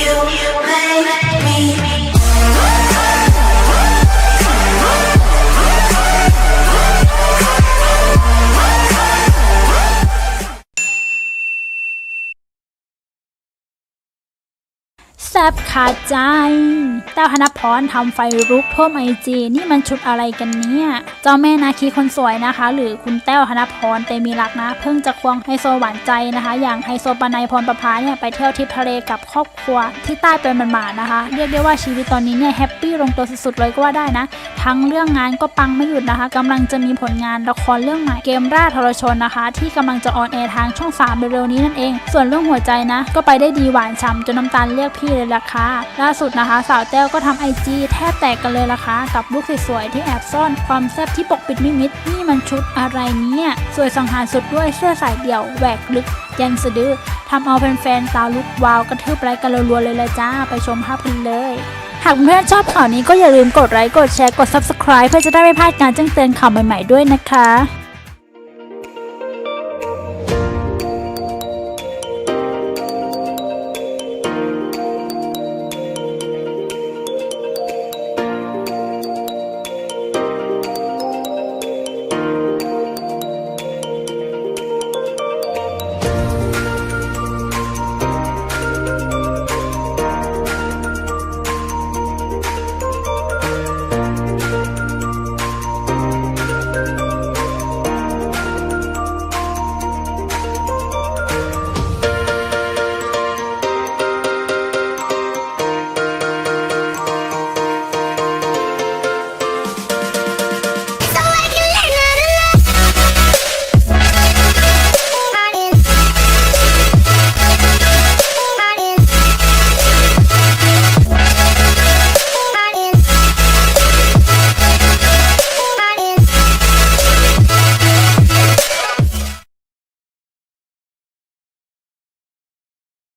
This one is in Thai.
you make me. แซบขาดใจเต้าธนพรทำไฟลุกท่วมไอจีนี่มันชุดอะไรกันเนี่ย เจ้าแม่นาคีคนสวยนะคะ หรือคุณแต้วธนพรเตมีรักนะ เพิ่งจะควงไฮโซหวานใจนะคะ อย่างไฮโซปนัยพรประภาเนี่ยไปเที่ยวทริปทะเลกับครอบครัว ที่ใต้เป็นหมานะคะ เรียกได้ว่าชีวิตตอนนี้เนี่ยแฮปปี้ลงตัวสุดๆเลยก็ว่าได้นะ ทั้งเรื่องงานก็ปังไม่หยุดนะคะกำลังจะมีผลงานละครเรื่องใหม่เกมราทรชนนะคะ ที่กำลังจะออนแอร์ทางช่อง3เร็วๆนี้นั่นเอง ส่วนเรื่องหัวใจนะ ก็ไปได้ดีหวานฉ่ำจนน้ำตาลเรียกพี่เลยล่ะค่ะล่าสุดนะคะ สาวแต้วก็ทำไอจีแทบแตกกันเลยล่ะค่ะกับลูกสวยๆที่แอบซ่อนความแซ่บที่ปกปิดไม่มิดนี่มันชุดอะไรเนี่ยสวยสังหารสุดด้วยเสื้อสายเดี่ยวแหวกลึกยันสะดือทำเอาแฟนๆตาลุกวาวกระทืบไลค์กันรัวๆเลยละจ้าไปชมภาพกันเลยหากเพื่อนชอบข่าวนี้ก็อย่าลืมกดไลค์กดแชร์กด Subscribe เพื่อจะได้ไม่พลาดการแจ้งเตือนข่าวใหม่ๆด้วยนะคะ